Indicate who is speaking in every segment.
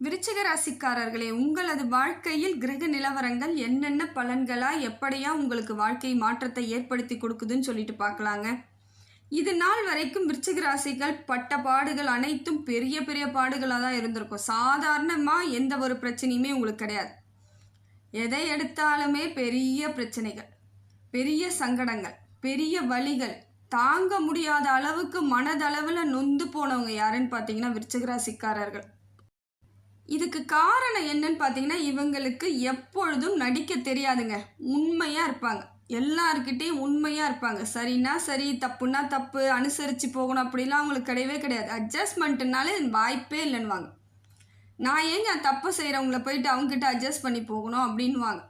Speaker 1: விருச்சிக ராசிக்காரர்களே உங்களது வாழ்க்கையில் கிரக நிலவரங்கள் என்னென்ன பலன்களா எப்படியா உங்களுக்கு வாழ்க்கை மாற்றத்தை ஏற்படுத்தி கொடுக்குதுன்னு சொல்லிட்டு பார்க்கலாங்க. இது நாள் வரைக்கும் விருச்சிக ராசிகள் பட்ட பாடுகள் அனைத்தும் பெரிய பெரிய பாடுகளாக தான் இருந்திருக்கும். சாதாரணமாக எந்த ஒரு பிரச்சனையுமே உங்களுக்கு கிடையாது. எதை எடுத்தாலுமே பெரிய பிரச்சனைகள் பெரிய சங்கடங்கள் பெரிய வழிகள் தாங்க முடியாத அளவுக்கு மனதளவில் நொந்து போனவங்க யாருன்னு பார்த்தீங்கன்னா விருச்சிக ராசிக்காரர்கள் இதுக்கு காரணம் என்னன்னு பார்த்தீங்கன்னா இவங்களுக்கு எப்பொழுதும் நடிக்க தெரியாதுங்க. உண்மையாக இருப்பாங்க. எல்லாருக்கிட்டேயும் உண்மையாக இருப்பாங்க. சரின்னா சரி தப்புன்னா தப்பு அனுசரித்து போகணும் அப்படிலாம் அவங்களுக்கு கிடையவே கிடையாது. அட்ஜஸ்ட்மெண்ட்டுனாலே வாய்ப்பே இல்லைன்னுவாங்க. நான் ஏங்க தப்பு செய்கிறவங்கள போயிட்டு அவங்ககிட்ட அட்ஜஸ்ட் பண்ணி போகணும் அப்படின்வாங்க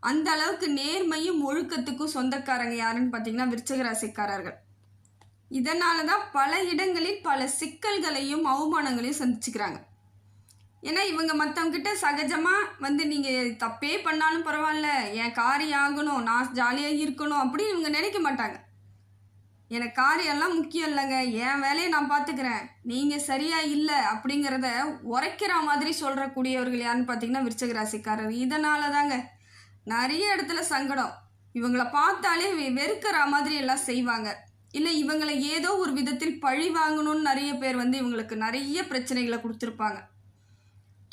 Speaker 1: அந்த அளவுக்கு நேர்மையும் ஒழுக்கத்துக்கும் சொந்தக்காரங்க யாருன்னு பார்த்தீங்கன்னா விருச்சக ராசிக்காரர்கள். இதனால தான் பல இடங்களில் பல சிக்கல்களையும் அவமானங்களையும் சந்திச்சுக்கிறாங்க. ஏன்னா இவங்க மற்றவங்கிட்ட சகஜமாக வந்து நீங்கள் தப்பே பண்ணாலும் பரவாயில்ல என் காரியம் ஆகணும் நான் ஜாலியாக இருக்கணும் அப்படின்னு இவங்க நினைக்க மாட்டாங்க. எனக்கு காரியெல்லாம் முக்கியம் இல்லைங்க என் வேலையை நான் பார்த்துக்கிறேன் நீங்கள் சரியாக இல்லை அப்படிங்கிறத உரைக்கிற மாதிரி சொல்கிறக்கூடியவர்கள் யாருன்னு பார்த்தீங்கன்னா விருச்சக ராசிக்காரர். இதனால தாங்க நிறைய இடத்துல சங்கடம். இவங்கள பார்த்தாலே வெ- வெறுக்கிற மாதிரி எல்லாம் செய்வாங்க. இல்லை இவங்களை ஏதோ ஒரு விதத்தில் பழி வாங்கணும்னு நிறைய பேர் வந்து இவங்களுக்கு நிறைய பிரச்சனைகளை கொடுத்துருப்பாங்க.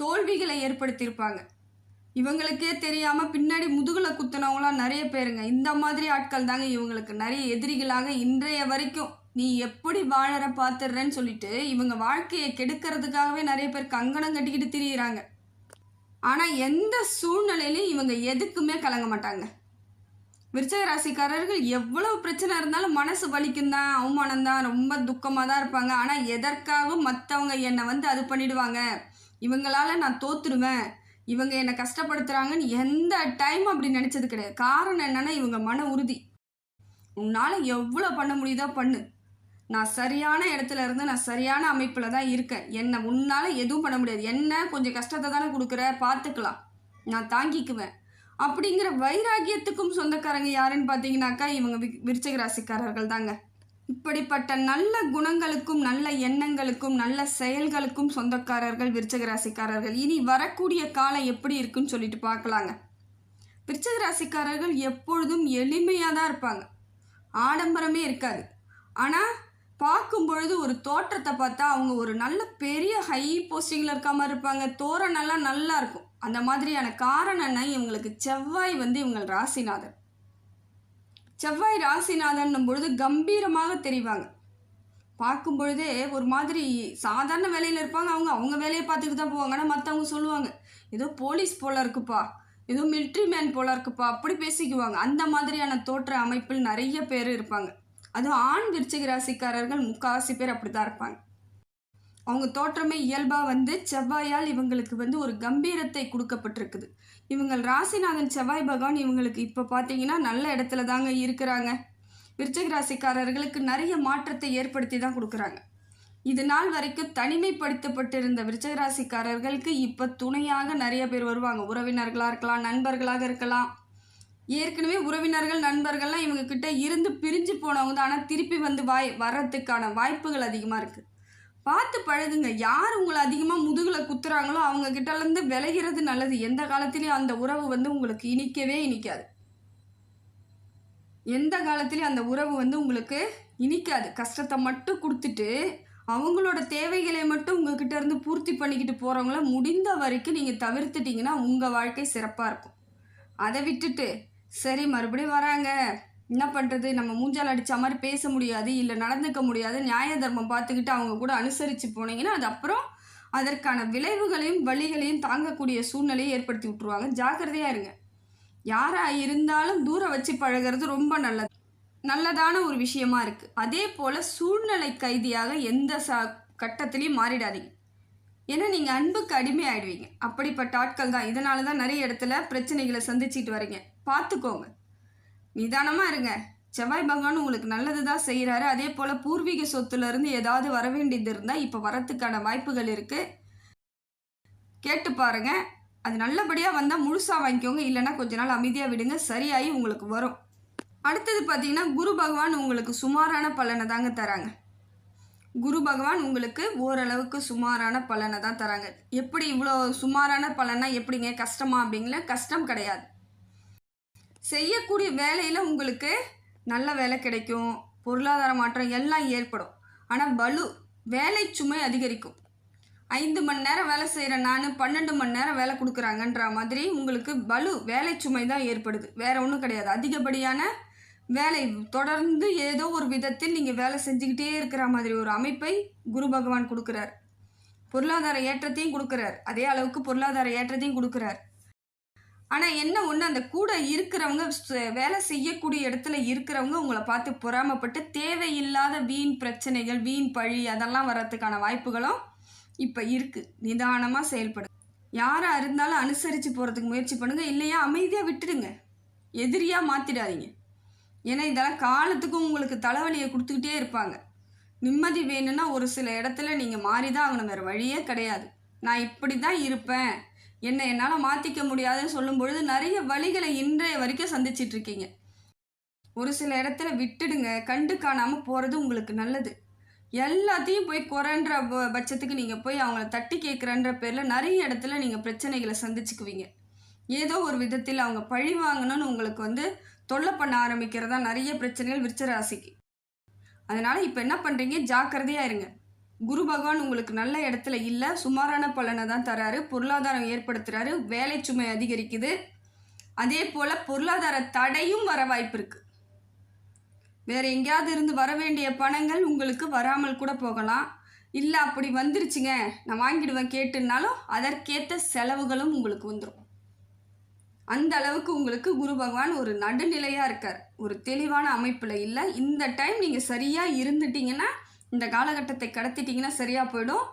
Speaker 1: தோல்விகளை ஏற்படுத்தியிருப்பாங்க. இவங்களுக்கே தெரியாமல் பின்னாடி முதுகில் குத்துனவங்களாம் நிறைய பேருங்க. இந்த மாதிரி ஆட்கள் தாங்க இவங்களுக்கு. நிறைய எதிரிகளாக இன்றைய வரைக்கும் நீ எப்படி வாழற பார்த்துடுறேன்னு சொல்லிட்டு இவங்க வாழ்க்கையை கெடுக்கிறதுக்காகவே நிறைய பேர் கங்கணம் கட்டிக்கிட்டு திரியிறாங்க. ஆனால் எந்த சூழ்நிலையிலையும் இவங்க எதுக்குமே கலங்க மாட்டாங்க. விருச்சக ராசிக்காரர்கள் எவ்வளவு பிரச்சனை இருந்தாலும் மனசு வலிக்கும் தான் அவமானம் தான் ரொம்ப துக்கமாக தான் இருப்பாங்க. ஆனால் எதற்காகவும் மற்றவங்க என்னை வந்து அது பண்ணிடுவாங்க. இவங்களால நான் தோத்துருவேன். இவங்க என்னை கஷ்டப்படுத்துகிறாங்கன்னு எந்த டைம் அப்படி நினச்சது கிடையாது. காரணம் என்னன்னா இவங்க மன உறுதி. உன்னால் எவ்வளோ பண்ண முடியுதோ பண்ணு. நான் சரியான இடத்துல இருந்து நான் சரியான அமைப்பில் தான் இருக்கேன். என்னை உன்னால் எதுவும் பண்ண முடியாது. என்ன கொஞ்சம் கஷ்டத்தை தானே கொடுக்குற? பார்த்துக்கலாம். நான் தாங்கிக்குவேன். அப்படிங்கிற வைராகியத்துக்கும் சொந்தக்காரங்க யாருன்னு பார்த்தீங்கன்னாக்கா இவங்க வி- ராசிக்காரர்கள் தாங்க. இப்படிப்பட்ட நல்ல குணங்களுக்கும் நல்ல எண்ணங்களுக்கும் நல்ல செயல்களுக்கும் சொந்தக்காரர்கள் விருச்சக ராசிக்காரர்கள் இனி வரக்கூடிய காலம் எப்படி இருக்குன்னு சொல்லிட்டு பார்க்கலாங்க. விருச்சக ராசிக்காரர்கள் எப்பொழுதும் எளிமையாக தான் இருப்பாங்க. ஆடம்பரமே இருக்காது. ஆனால் பார்க்கும் பொழுது ஒரு தோற்றத்தை பார்த்தா அவங்க ஒரு நல்ல பெரிய ஹை போஸ்டிங்கில் இருக்க மாதிரி இருப்பாங்க. தோரணெல்லாம் நல்லா இருக்கும். அந்த மாதிரியான காரணம்னா இவங்களுக்கு செவ்வாய் வந்து இவங்க ராசிநாதன் செவ்வாய் ராசிநாதன் பொழுது கம்பீரமாக தெரிவாங்க. பார்க்கும் பொழுதே ஒரு மாதிரி சாதாரண வேலையில் இருப்பாங்க. அவங்க அவங்க வேலையை பார்த்துட்டு தான் போவாங்க. ஆனால் மற்றவங்க சொல்லுவாங்க ஏதோ போலீஸ் போல இருக்குப்பா. ஏதோ மிலிட்ரி மேன் போல இருக்குப்பா. அப்படி பேசிக்குவாங்க. அந்த மாதிரியான தோற்ற அமைப்பில் நிறைய பேர் இருப்பாங்க. அதுவும் ஆண் விருச்சிக ராசிக்காரர்கள் முக்காவாசி பேர் அப்படி தான் இருப்பாங்க. அவங்க தோற்றமே இயல்பாக வந்து செவ்வாயால் இவங்களுக்கு வந்து ஒரு கம்பீரத்தை கொடுக்கப்பட்டிருக்குது. இவங்கள் ராசிநாதன் செவ்வாய் பகவான் இவங்களுக்கு இப்போ பார்த்தீங்கன்னா நல்ல இடத்துல தாங்க இருக்கிறாங்க. விருச்சிக ராசிக்காரர்களுக்கு நிறைய மாற்றத்தை ஏற்படுத்தி தான் கொடுக்குறாங்க. இது நாள் வரைக்கும் தனிமைப்படுத்தப்பட்டிருந்த விருச்சிக ராசிக்காரர்களுக்கு இப்போ துணையாக நிறைய பேர் வருவாங்க. உறவினர்களாக இருக்கலாம் நண்பர்களாக இருக்கலாம். ஏற்கனவே உறவினர்கள் நண்பர்கள்லாம் இவங்க கிட்ட இருந்து பிரிஞ்சு போனவங்க தான். ஆனால் திருப்பி வந்து வாய் வர்றதுக்கான வாய்ப்புகள் அதிகமாக இருக்குது பார்த்து பழகுங்க. யார் உங்களை அதிகமாக முதுகில் குத்துறாங்களோ அவங்க கிட்டலேருந்து விளைகிறது நல்லது. எந்த காலத்துலேயும் அந்த உறவு வந்து உங்களுக்கு இனிக்கவே இனிக்காது. எந்த காலத்துலேயும் அந்த உறவு வந்து உங்களுக்கு இனிக்காது. கஷ்டத்தை மட்டும் கொடுத்துட்டு அவங்களோட தேவைகளை மட்டும் உங்ககிட்ட இருந்து பூர்த்தி பண்ணிக்கிட்டு போகிறவங்கள முடிந்த வரைக்கும் நீங்கள் தவிர்த்துட்டிங்கன்னா உங்கள் வாழ்க்கை சிறப்பாக இருக்கும். அதை விட்டுட்டு சரி மறுபடியும் வராங்க. என்ன பண்ணுறது நம்ம மூஞ்சால் அடித்த மாதிரி பேச முடியாது இல்லை நடந்துக்க முடியாது. நியாய தர்மம் பார்த்துக்கிட்டு அவங்க கூட அனுசரித்து போனீங்கன்னா அது அப்புறம் அதற்கான விளைவுகளையும் வழிகளையும் தாங்கக்கூடிய சூழ்நிலையை ஏற்படுத்தி விட்ருவாங்க ஜாக்கிரதையாக இருங்க. யாராக இருந்தாலும் தூரம் வச்சு பழகிறது ரொம்ப நல்லது. நல்லதான ஒரு விஷயமா இருக்குது அதே போல் சூழ்நிலை கைதியாக எந்த ச கட்டத்திலையும் மாறிடாதீங்க. ஏன்னா நீங்கள் அன்புக்கு அடிமை ஆயிடுவீங்க. அப்படிப்பட்ட ஆட்கள் தான் இதனால தான் நிறைய இடத்துல பிரச்சனைகளை சந்திச்சிட்டு வரீங்க. பார்த்துக்கோங்க. நிதானமாக இருங்க. செவ்வாய் பகவான் உங்களுக்கு நல்லது தான் செய்கிறாரு அதே போல் பூர்வீக சொத்துலேருந்து ஏதாவது வர வேண்டியது இருந்தால் இப்போ வரத்துக்கான வாய்ப்புகள் இருக்குது கேட்டு பாருங்கள் அது நல்லபடியாக வந்தால் முழுசாக வாங்கிக்கோங்க. இல்லைன்னா கொஞ்ச நாள் அமைதியாக விடுங்க. சரியாகி உங்களுக்கு வரும். அடுத்தது பார்த்தீங்கன்னா குரு பகவான் உங்களுக்கு சுமாரான பலனை தாங்க தராங்க. குரு பகவான் உங்களுக்கு ஓரளவுக்கு சுமாரான பலனை தான் தராங்க. எப்படி இவ்வளோ சுமாரான பலனா எப்படிங்க? கஷ்டமா அப்படிங்கள கஷ்டம் கிடையாது. செய்யக்கூடிய வேலையில் உங்களுக்கு நல்ல வேலை கிடைக்கும். பொருளாதார மாற்றம் எல்லாம் ஏற்படும். ஆனால் பலு வேலை சுமை அதிகரிக்கும். ஐந்து மணி நேரம் வேலை செய்கிற நான் பன்னெண்டு மணி நேரம் வேலை கொடுக்குறாங்கன்ற மாதிரி உங்களுக்கு பலு வேலை சுமை தான் ஏற்படுது. வேறு ஒன்றும் கிடையாது. அதிகப்படியான வேலை தொடர்ந்து ஏதோ ஒரு விதத்தில் நீங்கள் வேலை செஞ்சுக்கிட்டே இருக்கிற மாதிரி ஒரு அமைப்பை குரு பகவான் கொடுக்குறார். பொருளாதார ஏற்றத்தையும் கொடுக்குறார். அதே அளவுக்கு பொருளாதார ஏற்றத்தையும் கொடுக்குறார். ஆனால் என்ன ஒன்று அந்த கூட இருக்கிறவங்க வேலை செய்யக்கூடிய இடத்துல இருக்கிறவங்க உங்களை பார்த்து பொறாமப்பட்டு தேவையில்லாத வீண் பிரச்சனைகள் வீண் பழி அதெல்லாம் வர்றதுக்கான வாய்ப்புகளும் இப்போ இருக்குது நிதானமாக செயல்படும் யாராக இருந்தாலும் அனுசரித்து போகிறதுக்கு முயற்சி பண்ணுங்கள் இல்லையா அமைதியாக விட்டுடுங்க. எதிரியாக மாற்றிடாதீங்க ஏன்னா இதெல்லாம் காலத்துக்கும் உங்களுக்கு தலைவலியை கொடுத்துக்கிட்டே இருப்பாங்க. நிம்மதி வேணும்னா ஒரு சில இடத்துல நீங்கள் மாறி தான் ஆகணும். வேறு வழியே கிடையாது. நான் இப்படி தான் இருப்பேன். என்னை என்னால் மாற்றிக்க முடியாதுன்னு சொல்லும் பொழுது நிறைய வழிகளை இன்றைய வரைக்கும் சந்திச்சிட்டு இருக்கீங்க. ஒரு சில இடத்துல விட்டுடுங்க. கண்டு காணாமல் போகிறது உங்களுக்கு நல்லது. எல்லாத்தையும் போய் குறைன்ற ப- பட்சத்துக்கு நீங்கள் போய் அவங்கள தட்டி கேட்குறன்ற பேரில் நிறைய இடத்துல நீங்கள் பிரச்சனைகளை சந்திச்சுக்குவீங்க. ஏதோ ஒரு விதத்தில் அவங்க பழி வாங்கணும்னு உங்களுக்கு வந்து தொல்லை பண்ண ஆரம்பிக்கிறதா நிறைய பிரச்சனைகள் விருச்சராசிக்கு. அதனால் இப்போ என்ன பண்ணுறீங்க ஜாக்கிரதையாக இருங்க. குரு பகவான் உங்களுக்கு நல்ல இடத்துல இல்லை. சுமாரான பலனை தான் தராரு. பொருளாதாரம் ஏற்படுத்துறாரு. வேலை சுமை அதிகரிக்குது. அதே போல் பொருளாதார தடையும் வர வாய்ப்பு இருக்கு. வேற எங்கேயாவது இருந்து வர வேண்டிய பணங்கள் உங்களுக்கு வராமல் கூட போகலாம். இல்லை அப்படி வந்துருச்சுங்க. நான் வாங்கிடுவேன் கேட்டுனாலும் அதற்கேற்ற செலவுகளும் உங்களுக்கு வந்துடும் அந்த அளவுக்கு உங்களுக்கு குரு பகவான் ஒரு நடுநிலையாக இருக்கார். ஒரு தெளிவான அமைப்பில் இல்லை. இந்த டைம் நீங்கள் சரியாக இருந்துட்டீங்கன்னா இந்த காலகட்டத்தை கடத்திட்டீங்கன்னா சரியாக போயிடும்.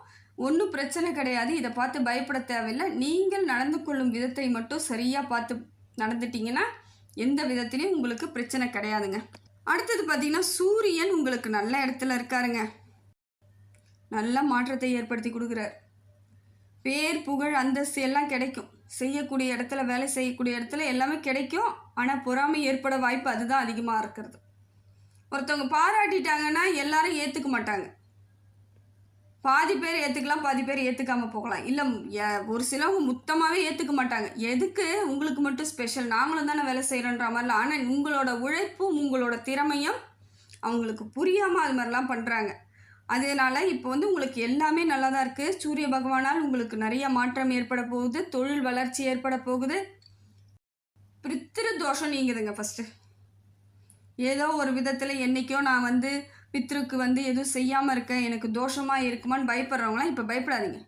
Speaker 1: ஒன்றும் பிரச்சனை கிடையாது. இதை பார்த்து பயப்பட தேவையில்லை. நீங்கள் நடந்து கொள்ளும் விதத்தை மட்டும் சரியாக பார்த்து நடந்துட்டீங்கன்னா எந்த விதத்திலையும் உங்களுக்கு பிரச்சனை கிடையாதுங்க. அடுத்தது பார்த்தீங்கன்னா சூரியன் உங்களுக்கு நல்ல இடத்துல இருக்காருங்க. நல்ல மாற்றத்தை ஏற்படுத்தி கொடுக்குறார். பேர் புகழ் அந்தஸ்து எல்லாம் கிடைக்கும். செய்யக்கூடிய இடத்துல வேலை செய்யக்கூடிய இடத்துல எல்லாமே கிடைக்கும். ஆனால் பொறாமை ஏற்பட வாய்ப்பு அதுதான் அதிகமாக இருக்கிறது. ஒருத்தவங்க பாராட்டிட்டாங்கன்னா எல்லாரும் ஏற்றுக்க மாட்டாங்க. பாதி பேர் ஏற்றுக்கலாம் பாதி பேர் ஏற்றுக்காம போகலாம். இல்லை ஒரு சிலவங்க மொத்தமாகவே ஏற்றுக்க மாட்டாங்க. எதுக்கு உங்களுக்கு மட்டும் ஸ்பெஷல் நாங்களும் தானே வேலை செய்கிறோன்ற மாதிரிலாம் ஆனால் உங்களோட உழைப்பும் உங்களோட திறமையும் அவங்களுக்கு புரியாமல் அது மாதிரிலாம் பண்ணுறாங்க அதனால் இப்போ வந்து உங்களுக்கு எல்லாமே நல்லா தான் இருக்குது சூரிய பகவானால் உங்களுக்கு நிறைய மாற்றம் ஏற்பட போகுது. தொழில் வளர்ச்சி ஏற்பட போகுது. பித்திரு தோஷம் நீங்குதுங்க ஃபஸ்ட்டு ஏதோ ஒரு விதத்தில் என்றைக்கோ நான் வந்து பித்ருக்கு வந்து எதுவும் செய்யாமல் இருக்கேன் எனக்கு தோஷமாக இருக்குமான்னு பயப்படுறவங்களாம் இப்போ பயப்படாதீங்க.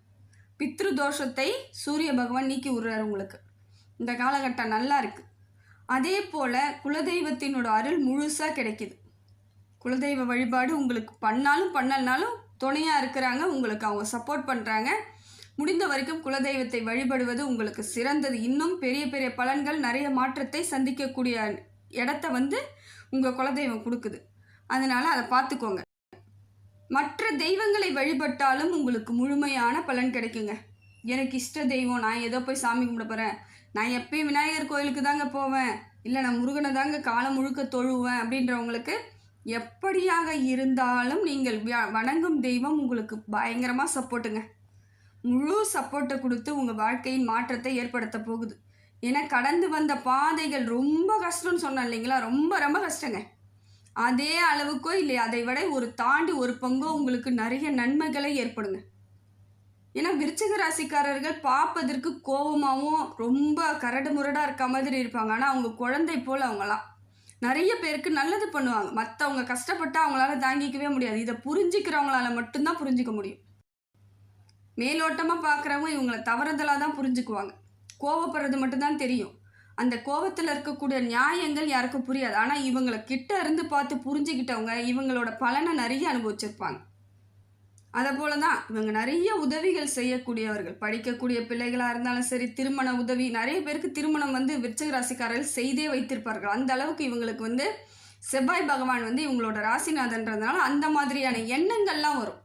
Speaker 1: பித்ரு தோஷத்தை சூரிய பகவான் நீக்கி விடுறாரு உங்களுக்கு. இந்த காலகட்டம் நல்லா இருக்குது அதே போல் குலதெய்வத்தினோட அருள் முழுசாக கிடைக்கிது. குலதெய்வ வழிபாடு உங்களுக்கு பண்ணாலும் பண்ணலனாலும் துணையாக இருக்கிறாங்க உங்களுக்கு அவங்க சப்போர்ட் பண்ணுறாங்க முடிந்த வரைக்கும் குலதெய்வத்தை வழிபடுவது உங்களுக்கு சிறந்தது. இன்னும் பெரிய பெரிய பலன்கள் நிறைய மாற்றத்தை சந்திக்கக்கூடிய இடத்த வந்து உங்கள் குலதெய்வம் கொடுக்குது. அதனால் அதை பார்த்துக்கோங்க மற்ற தெய்வங்களை வழிபட்டாலும் உங்களுக்கு முழுமையான பலன் கிடைக்குங்க. எனக்கு இஷ்ட தெய்வம் நான் ஏதோ போய் சாமி கும்பிட போகிறேன் நான் எப்பயும் விநாயகர் கோயிலுக்கு தாங்க போவேன். இல்லை நான் முருகனை தாங்க காலம் முழுக்க தொழுவேன் அப்படின்றவங்களுக்கு எப்படியாக இருந்தாலும் நீங்கள் வியா- வணங்கும் தெய்வம் உங்களுக்கு பயங்கரமாக சப்போர்ட்டுங்க முழு சப்போர்ட்டை கொடுத்து உங்கள் வாழ்க்கையின் மாற்றத்தை ஏற்படுத்த போகுது. ஏன்னா கடந்து வந்த பாதைகள் ரொம்ப கஷ்டம்னு சொன்னேன் இல்லைங்களா? ரொம்ப ரொம்ப கஷ்டங்க. அதே அளவுக்கோ இல்லை அதை விட ஒரு தாண்டி ஒரு பங்கோ உங்களுக்கு நிறைய நன்மைகளை ஏற்படுங்க. ஏன்னா விருச்சிக ராசிக்காரர்கள் பார்ப்பதற்கு கோபமாகவும் ரொம்ப கரடு முரடாக இருக்க மாதிரி இருப்பாங்க. ஆனால் அவங்க குழந்தை போல் அவங்களாம். நிறைய பேருக்கு நல்லது பண்ணுவாங்க. மற்றவங்க கஷ்டப்பட்டால் அவங்களால தாங்கிக்கவே முடியாது. இதை புரிஞ்சுக்கிறவங்களால மட்டும்தான் புரிஞ்சிக்க முடியும். மேலோட்டமாக பார்க்குறவங்க இவங்களை தவறுதலாக தான் புரிஞ்சுக்குவாங்க. கோவப்படுறது மட்டும்தான் தெரியும். அந்த கோவத்தில் இருக்கக்கூடிய நியாயங்கள் யாருக்கும் புரியாது. ஆனால் இவங்களை கிட்ட இருந்து பார்த்து புரிஞ்சுக்கிட்டவங்க இவங்களோட பலனை நிறைய அனுபவிச்சிருப்பாங்க. அதை போல தான் இவங்க நிறைய உதவிகள் செய்யக்கூடியவர்கள். படிக்கக்கூடிய பிள்ளைகளாக இருந்தாலும் சரி திருமண உதவி நிறைய பேருக்கு திருமணம் வந்து விருச்சக ராசிக்காரர்கள் செய்தே வைத்திருப்பார்கள். அந்த அளவுக்கு இவங்களுக்கு வந்து செவ்வாய் பகவான் வந்து இவங்களோட ராசிநாதன்றதுனால அந்த மாதிரியான எண்ணங்கள்லாம் வரும்.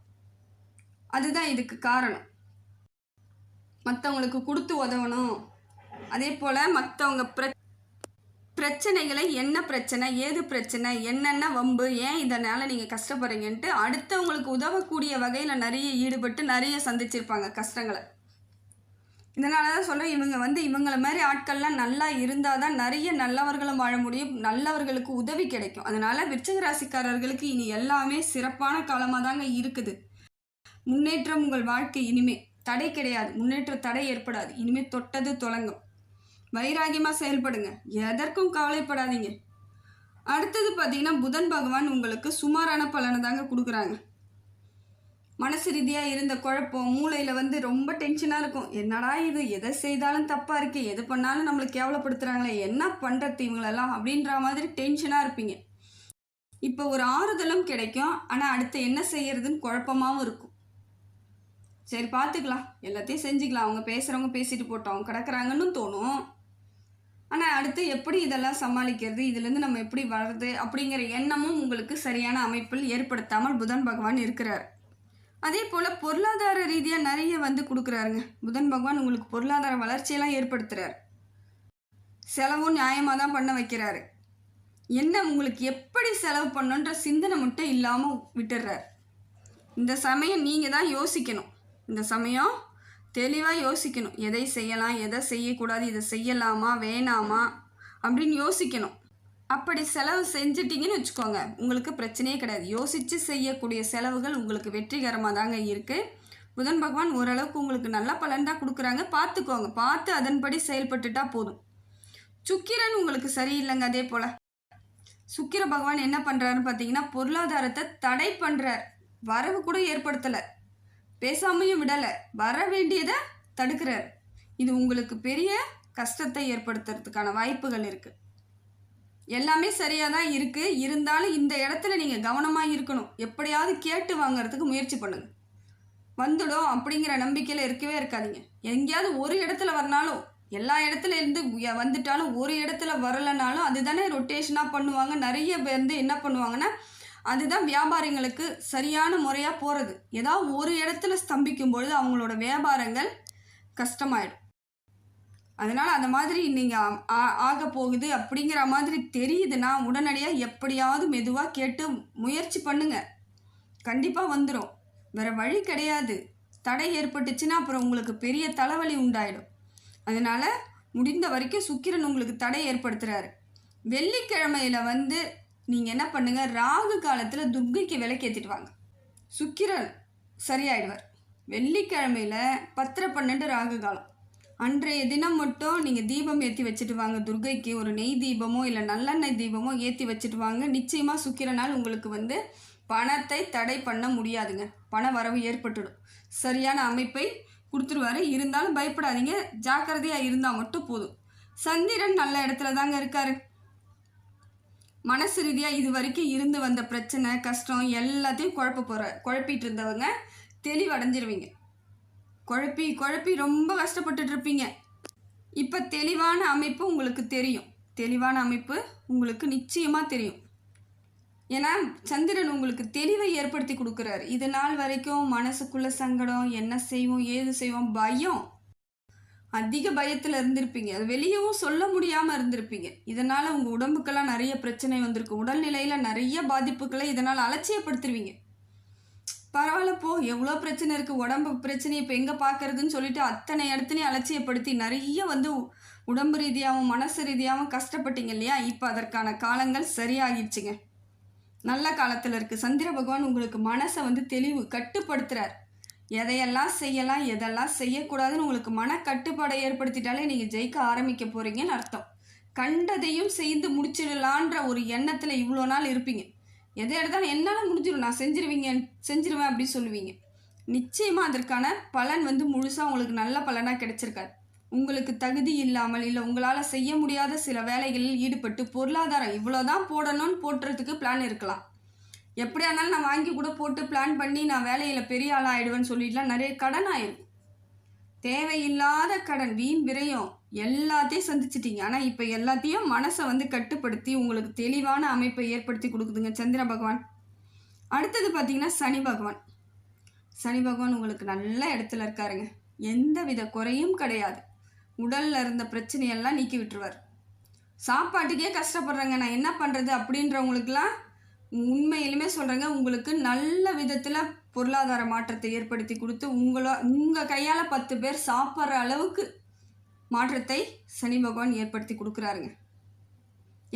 Speaker 1: அதுதான் இதுக்கு காரணம். மற்றவங்களுக்கு கொடுத்து உதவணும். அதே போல் மற்றவங்க பிர பிரச்சனைகளை என்ன பிரச்சனை ஏது பிரச்சனை என்னென்ன வம்பு ஏன் இதனால் நீங்கள் கஷ்டப்படுறீங்கன்ட்டு அடுத்தவங்களுக்கு உதவக்கூடிய வகையில் நிறைய ஈடுபட்டு நிறைய சந்திச்சிருப்பாங்க கஷ்டங்களை. இதனால தான் சொல்கிறேன் இவங்க வந்து இவங்கள மாதிரி ஆட்கள்லாம் நல்லா இருந்தால் தான் நிறைய நல்லவர்களும் வாழ முடியும் நல்லவர்களுக்கு உதவி கிடைக்கும். அதனால் விருச்சக ராசிக்காரர்களுக்கு இனி எல்லாமே சிறப்பான காலமாக தாங்க இருக்குது. முன்னேற்றம் உங்கள் வாழ்க்கை இனிமே. தடை கிடையாது. முன்னேற்ற தடை ஏற்படாது. இனிமேல் தொட்டது தொடங்கும். வைராகியமாக செயல்படுங்க. எதற்கும் கவலைப்படாதீங்க. அடுத்தது பார்த்தீங்கன்னா புதன் பகவான் உங்களுக்கு சுமாரான பலனை தாங்க கொடுக்குறாங்க. மனசு ரீதியாக இருந்த குழப்பம் மூளையில் வந்து ரொம்ப டென்ஷனாக இருக்கும். என்னடா இது? எதை செய்தாலும் தப்பாக இருக்குது எது பண்ணாலும் நம்மளுக்கு கேவலப்படுத்துகிறாங்களே என்ன பண்ணுறது இவங்களெல்லாம்? அப்படின்ற மாதிரி டென்ஷனாக இருப்பீங்க. இப்போ ஒரு ஆறுதலும் கிடைக்கும். ஆனால் அடுத்து என்ன செய்யறதுன்னு குழப்பமாகவும் இருக்கும். சரி பார்த்துக்கலாம் எல்லாத்தையும் செஞ்சுக்கலாம். அவங்க பேசுகிறவங்க பேசிட்டு போட்டோம். அவங்க கிடக்குறாங்கன்னு தோணும். ஆனால் அடுத்து எப்படி இதெல்லாம் சமாளிக்கிறது? இதுலேருந்து நம்ம எப்படி வர்றது? அப்படிங்கிற எண்ணமும் உங்களுக்கு சரியான அமைப்பில் ஏற்படுத்தாமல் புதன் பகவான் இருக்கிறார். அதே போல் பொருளாதார ரீதியாக நிறைய வந்து கொடுக்குறாருங்க. புதன் பகவான் உங்களுக்கு பொருளாதார வளர்ச்சியெல்லாம் ஏற்படுத்துகிறார் செலவும் நியாயமாக தான் பண்ண வைக்கிறாரு. என்ன உங்களுக்கு எப்படி செலவு பண்ணுன்ற சிந்தனை மட்டும் இல்லாமல் விட்டுடுறார் இந்த சமயம் நீங்கள் தான் யோசிக்கணும். இந்த சமயம் தெளிவாக யோசிக்கணும். எதை செய்யலாம்? எதை செய்யக்கூடாது? இதை செய்யலாமா? வேணாமா? அப்படின்னு யோசிக்கணும். அப்படி செலவு செஞ்சிட்டிங்கன்னு வச்சுக்கோங்க. உங்களுக்கு பிரச்சனையே கிடையாது. யோசித்து செய்யக்கூடிய செலவுகள் உங்களுக்கு வெற்றிகரமாக தாங்க இருக்குது புதன் பகவான் ஓரளவுக்கு உங்களுக்கு நல்ல பலன் தான் கொடுக்குறாங்க. பார்த்துக்கோங்க. பார்த்து அதன்படி செயல்பட்டுட்டா போதும். சுக்கிரன் உங்களுக்கு சரியில்லைங்க அதே போல். சுக்கிர பகவான் என்ன பண்ணுறாருன்னு பார்த்தீங்கன்னா பொருளாதாரத்தை தடை பண்ணுறார் வரவு கூட ஏற்படுத்தலை. பேசாமையும் விடலை. வர வேண்டியதை தடுக்கிறார். இது உங்களுக்கு பெரிய கஷ்டத்தை ஏற்படுத்துறதுக்கான வாய்ப்புகள் இருக்குது எல்லாமே சரியாக தான் இருக்குது இருந்தாலும் இந்த இடத்துல நீங்கள் கவனமாக இருக்கணும். எப்படியாவது கேட்டு வாங்குறதுக்கு முயற்சி பண்ணுங்க. வந்துடும் அப்படிங்கிற நம்பிக்கையில் இருக்கவே இருக்காதீங்க. எங்கேயாவது ஒரு இடத்துல வரனாலும் எல்லா இடத்துல இருந்து வந்துட்டாலும் ஒரு இடத்துல வரலைனாலும் அதுதானே ரொட்டேஷனாக பண்ணுவாங்க. நிறைய பேர் வந்து என்ன பண்ணுவாங்கன்னா அதுதான் வியாபாரிங்களுக்கு சரியான முறையாக போகிறது ஏதாவது ஒரு இடத்துல ஸ்தம்பிக்கும் பொழுது அவங்களோட வியாபாரங்கள் கஷ்டமாயிடும். அதனால் அந்த மாதிரி நீங்கள் ஆக போகுது அப்படிங்கிற மாதிரி தெரியுதுன்னா உடனடியாக எப்படியாவது மெதுவாக கேட்டு முயற்சி பண்ணுங்க. கண்டிப்பாக வந்துடும் வேறு வழி கிடையாது. தடை ஏற்பட்டுச்சுன்னா அப்புறம் உங்களுக்கு பெரிய தலைவலி உண்டாயிடும். அதனால் முடிந்த வரைக்கும் சுக்கிரன் உங்களுக்கு தடை ஏற்படுத்துகிறாரு வெள்ளிக்கிழமையில வந்து நீங்கள் என்ன பண்ணுங்கள் ராகு காலத்தில் துர்க்கைக்கு விளக்கேற்றிட்டு வாங்க. சுக்கிரன் சரியாயிடுவார். வெள்ளிக்கிழமையில பத்திர பன்னெண்டு ராகு காலம். அன்றைய தினம் மட்டும் நீங்கள் தீபம் ஏற்றி வச்சுட்டு வாங்க. துர்க்கைக்கு ஒரு நெய் தீபமோ இல்லை நல்லெண்ணெய் தீபமோ ஏற்றி வச்சுட்டு வாங்க. நிச்சயமாக சுக்கிரனால் உங்களுக்கு வந்து பணத்தை தடை பண்ண முடியாதுங்க. பண வரவு ஏற்பட்டுடும். சரியான அமைப்பை கொடுத்துருவாரு. இருந்தாலும் பயப்படாதீங்க. ஜாக்கிரதையாக இருந்தால் மட்டும் போதும். சந்திரன் நல்ல இடத்துல தாங்க இருக்காரு. மனசு ரீதியாக இது வரைக்கும் இருந்து வந்த பிரச்சனை கஷ்டம் எல்லாத்தையும் குழப்ப போகிற குழப்பிட்டு இருந்தவங்க தெளிவடைஞ்சிருவீங்க. குழப்பி குழப்பி ரொம்ப கஷ்டப்பட்டுட்டு இருப்பீங்க இப்போ தெளிவான அமைப்பு உங்களுக்கு தெரியும். தெளிவான அமைப்பு உங்களுக்கு நிச்சயமாக தெரியும். ஏன்னா சந்திரன் உங்களுக்கு தெளிவை ஏற்படுத்தி கொடுக்குறாரு. இது நாள் வரைக்கும் மனசுக்குள்ள சங்கடம் என்ன செய்வோம் ஏது செய்வோம் பயம். அதிக பயத்தில் இருந்திருப்பீங்க. அது வெளியவும் சொல்ல முடியாமல் இருந்திருப்பீங்க. இதனால் உங்கள் உடம்புக்கெல்லாம் நிறைய பிரச்சனை வந்திருக்கு உடல்நிலையில் நிறைய பாதிப்புகளை இதனால் அலட்சியப்படுத்துருவீங்க. பரவாயில்ல போ. எவ்வளோ பிரச்சனை இருக்குது உடம்பு பிரச்சனை இப்போ எங்கே பார்க்கறதுன்னு சொல்லிட்டு அத்தனை இடத்துலையும் அலட்சியப்படுத்தி நிறைய வந்து உடம்பு ரீதியாகவும் மனசு ரீதியாகவும் கஷ்டப்பட்டீங்க இல்லையா? இப்போ அதற்கான காலங்கள் சரியாகிடுச்சுங்க. நல்ல காலத்தில் இருக்குது சந்திர பகவான் உங்களுக்கு மனசை வந்து தெளிவு கட்டுப்படுத்துகிறார் எதையெல்லாம் செய்யலாம் எதெல்லாம் செய்யக்கூடாதுன்னு உங்களுக்கு மனக்கட்டுப்பாடை ஏற்படுத்திட்டாலே நீங்கள் ஜெயிக்க ஆரம்பிக்க போகிறீங்கன்னு அர்த்தம். கண்டதையும் செய்து முடிச்சிடலான்ற ஒரு எண்ணத்தில் இவ்வளோ நாள் இருப்பீங்க. எதை எடுத்தாலும் என்னால் முடிஞ்சிடும் நான் செஞ்சிருவீங்க செஞ்சிருவேன் அப்படின்னு சொல்லுவீங்க. நிச்சயமாக அதற்கான பலன் வந்து முழுசாக உங்களுக்கு நல்ல பலனாக கிடைச்சிருக்காது. உங்களுக்கு தகுதி இல்லாமல் இல்லை உங்களால் செய்ய முடியாத சில வேலைகளில் ஈடுபட்டு பொருளாதாரம் இவ்வளோதான் போடணும்னு போட்டுறதுக்கு பிளான் இருக்கலாம். எப்படியா இருந்தாலும் நான் வாங்கி கூட போட்டு பிளான் பண்ணி நான் வேலையில் பெரிய ஆளாக ஆகிடுவேன்னு சொல்லிட்டுலாம் நிறைய கடன் ஆயிருக்கும் தேவையில்லாத கடன் வீண் விரையும் எல்லாத்தையும் சந்திச்சிட்டீங்க. ஆனால் இப்போ எல்லாத்தையும் மனசை வந்து கட்டுப்படுத்தி உங்களுக்கு தெளிவான அமைப்பை ஏற்படுத்தி கொடுக்குதுங்க சந்திர பகவான். அடுத்தது பார்த்தீங்கன்னா சனி பகவான். சனி பகவான் உங்களுக்கு நல்ல இடத்துல இருக்காருங்க. எந்த வித குறையும் கிடையாது. உடலில் இருந்த பிரச்சனையெல்லாம் நீக்கி விட்டுருவார். சாப்பாட்டுக்கே கஷ்டப்படுறேங்க. நான் என்ன பண்ணுறது அப்படின்றவங்களுக்குலாம் உண்மையிலுமே சொல்கிறேங்க உங்களுக்கு நல்ல விதத்தில் பொருளாதார மாற்றத்தை ஏற்படுத்தி கொடுத்து உங்களோ உங்கள் கையால் பத்து பேர் சாப்பிட்ற அளவுக்கு மாற்றத்தை சனி பகவான் ஏற்படுத்தி கொடுக்குறாருங்க.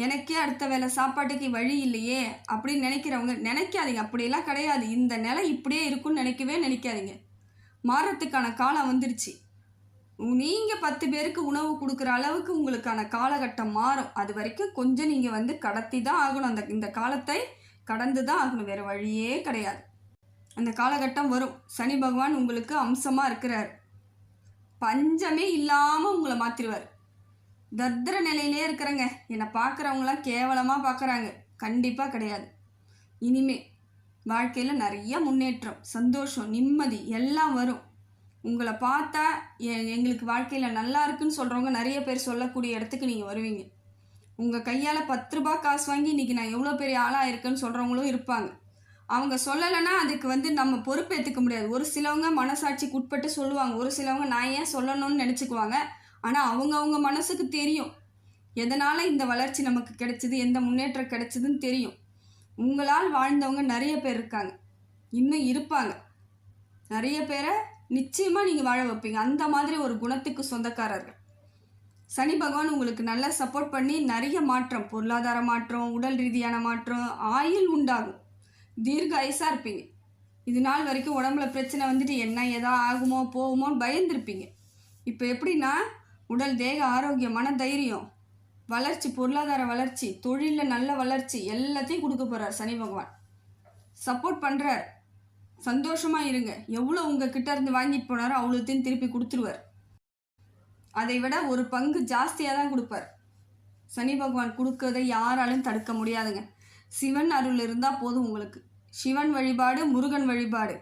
Speaker 1: எனக்கே அடுத்த வேளை சாப்பாட்டுக்கு வழி இல்லையே அப்படின்னு நினைக்கிறவங்க நினைக்காதீங்க. அப்படியெல்லாம் கிடையாது. இந்த நிலை இப்படியே இருக்கும்னு நினைக்கவே நினைக்காதீங்க. மாறத்துக்கான காலம் வந்துருச்சு. நீங்கள் பத்து பேருக்கு உணவு கொடுக்குற அளவுக்கு உங்களுக்கான காலகட்டம் மாறும். அது வரைக்கும் கொஞ்சம் நீங்கள் வந்து கடத்தி தான் ஆகணும். அந்த இந்த காலத்தை கடந்து தான் ஆகணும். வேறு வழியே கிடையாது. அந்த காலகட்டம் வரும். சனி பகவான் உங்களுக்கு அம்சமாக இருக்கிறார். பஞ்சமே இல்லாமல் உங்களை மாற்றிடுவார் தத்திர நிலையிலே இருக்கிறேங்க. என்னை பார்க்குறவங்களாம் கேவலமாக பார்க்குறாங்க. கண்டிப்பாக கிடையாது. இனிமே வாழ்க்கையில் நிறைய முன்னேற்றம் சந்தோஷம் நிம்மதி எல்லாம் வரும். உங்களை பார்த்தா எ- எங்களுக்கு வாழ்க்கையில் நல்லா இருக்குன்னு சொல்கிறவங்க நிறைய பேர் சொல்லக்கூடிய இடத்துக்கு நீங்கள் வருவீங்க. உங்கள் கையால் பத்து ரூபா காசு வாங்கி இன்றைக்கி நான் எவ்வளோ பெரிய ஆளாக இருக்கேன்னு சொல்கிறவங்களும் இருப்பாங்க. அவங்க சொல்லலைன்னா அதுக்கு வந்து நம்ம பொறுப்பேற்றுக்க முடியாது. ஒரு சிலவங்க மனசாட்சிக்கு உட்பட்டு சொல்லுவாங்க. ஒரு சிலவங்க நான் ஏன் சொல்லணும்னு நினச்சிக்குவாங்க. ஆனால் அவங்கவுங்க மனசுக்கு தெரியும். எதனால் இந்த வளர்ச்சி நமக்கு கிடைச்சிது எந்த முன்னேற்றம் கிடைச்சிதுன்னு தெரியும். உங்களால் வாழ்ந்தவங்க நிறைய பேர் இருக்காங்க. இன்னும் இருப்பாங்க. நிறைய பேரை நிச்சயமாக நீங்கள் வாழ வைப்பீங்க. அந்த மாதிரி ஒரு குணத்துக்கு சொந்தக்காரர்கள். சனி பகவான் உங்களுக்கு நல்லா சப்போர்ட் பண்ணி நிறைய மாற்றம் பொருளாதார மாற்றம் உடல் ரீதியான மாற்றம் ஆயுள் உண்டாகும். தீர்க்க ஆயுசாக இருப்பீங்க. இது நாள் வரைக்கும் உடம்புல பிரச்சனை வந்துட்டு என்ன எதா ஆகுமோ போகுமோன்னு பயந்துருப்பீங்க. இப்போ எப்படின்னா உடல் தேக ஆரோக்கியம் மன தைரியம் வளர்ச்சி பொருளாதார வளர்ச்சி தொழிலில் நல்ல வளர்ச்சி எல்லாத்தையும் கொடுக்க போகிறார் சனி பகவான். சப்போர்ட் பண்ணுறார் சந்தோஷமாக இருங்க. எவ்வளோ உங்கள் கிட்டேருந்து வாங்கிட்டு போனாரோ அவ்வளோத்தையும் திருப்பி கொடுத்துருவார். அதை விட ஒரு பங்கு ஜாஸ்தியாக தான் கொடுப்பார். சனி பகவான் கொடுக்கறதை யாராலும் தடுக்க முடியாதுங்க. சிவன் அருள் இருந்தால் போதும் உங்களுக்கு. சிவன் வழிபாடு முருகன் வழிபாடு.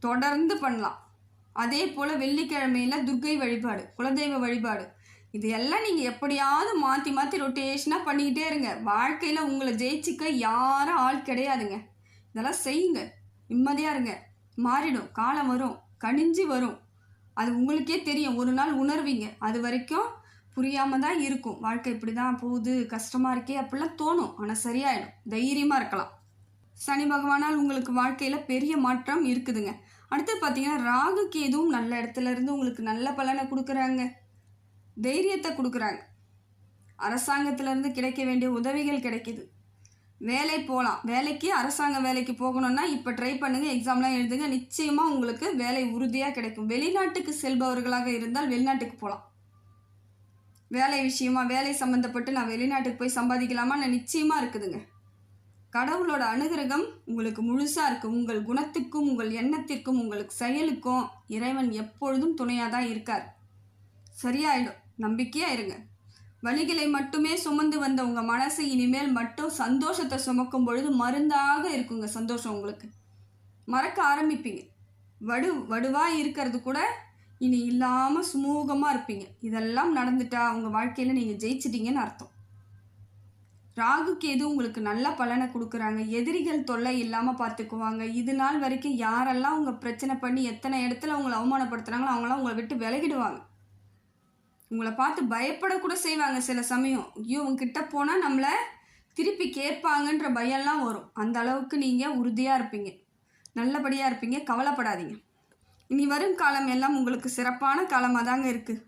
Speaker 1: தொடர்ந்து பண்ணலாம். அதே போல் வெள்ளிக்கிழமையில் துர்க்கை வழிபாடு குலதெய்வ வழிபாடு. இது எல்லாம் நீங்கள் எப்படியாவது மாற்றி மாற்றி ரொட்டேஷனாக பண்ணிக்கிட்டே இருங்க. வாழ்க்கையில் உங்களை ஜெயிச்சிக்க யாரும் ஆள் கிடையாதுங்க. இதெல்லாம் செய்யுங்க. நிம்மதியாக இருங்க. மாறிடும். காலம் வரும். கனிஞ்சு வரும். அது உங்களுக்கே தெரியும். ஒரு நாள் உணர்வீங்க. அது வரைக்கும் புரியாமல் தான் இருக்கும். வாழ்க்கை இப்படி தான் போகுது. கஷ்டமாக இருக்கே அப்படிலாம் தோணும். ஆனால் சரியாயிடும். தைரியமாக இருக்கலாம். சனி பகவானால் உங்களுக்கு வாழ்க்கையில் பெரிய மாற்றம் இருக்குதுங்க. அடுத்து பார்த்தீங்கன்னா ராகு கேதுவும் நல்ல இடத்துல இருந்து உங்களுக்கு நல்ல பலனை கொடுக்குறாங்க. தைரியத்தை கொடுக்குறாங்க. அரசாங்கத்திலேருந்து கிடைக்க வேண்டிய உதவிகள் கிடைக்கிது. வேலை போகலாம் வேலைக்கு அரசாங்க வேலைக்கு போகணும்னா இப்போ ட்ரை பண்ணுங்கள் எக்ஸாம்லாம் எழுதுங்க. நிச்சயமாக உங்களுக்கு வேலை உறுதியாக கிடைக்கும். வெளிநாட்டுக்கு செல்பவர்களாக இருந்தால் வெளிநாட்டுக்கு போகலாம் வேலை விஷயமா வேலை சம்மந்தப்பட்டு நான் வெளிநாட்டுக்கு போய் சம்பாதிக்கலாமா? நான் நிச்சயமாக இருக்குதுங்க. கடவுளோட அனுகிரகம் உங்களுக்கு முழுசாக இருக்குது உங்கள் குணத்துக்கும் உங்கள் எண்ணத்திற்கும் உங்களுக்கு செயலுக்கும் இறைவன் எப்பொழுதும் துணையாக தான் இருக்கார். சரியாயிடும். நம்பிக்கையாக இருங்க. வலிகளை மட்டுமே சுமந்து வந்த உங்கள் மனசு இனிமேல் மட்டும் சந்தோஷத்தை சுமக்கும் பொழுது மருந்தாக இருக்குங்க சந்தோஷம் உங்களுக்கு. மறக்க ஆரம்பிப்பீங்க. வடு வடுவாக இருக்கிறது கூட இனி இல்லாமல் சுமூகமாக இருப்பீங்க. இதெல்லாம் நடந்துட்டா உங்கள் வாழ்க்கையில் நீங்கள் ஜெயிச்சிட்டீங்கன்னு அர்த்தம். ராகுக்கு எது உங்களுக்கு நல்ல பலனை கொடுக்குறாங்க. எதிரிகள் தொல்லை இல்லாமல் பார்த்துக்குவாங்க. இது நாள் வரைக்கும் யாரெல்லாம் உங்கள் பிரச்சனை பண்ணி எத்தனை இடத்துல உங்களை அவமானப்படுத்துகிறாங்களோ அவங்களாம் உங்களை விட்டு விலகிடுவாங்க. உங்களை பார்த்து பயப்படக்கூட செய்வாங்க சில சமயம். ஐயோ உங்ககிட்ட போனால் நம்மளை திருப்பி கேட்பாங்கன்ற பயம்லாம் வரும். அந்த அளவுக்கு நீங்கள் உறுதியாக இருப்பீங்க. நல்லபடியாக இருப்பீங்க. கவலைப்படாதீங்க. இனி வரும் காலம் எல்லாம் உங்களுக்கு சிறப்பான காலமாக தாங்க இருக்குது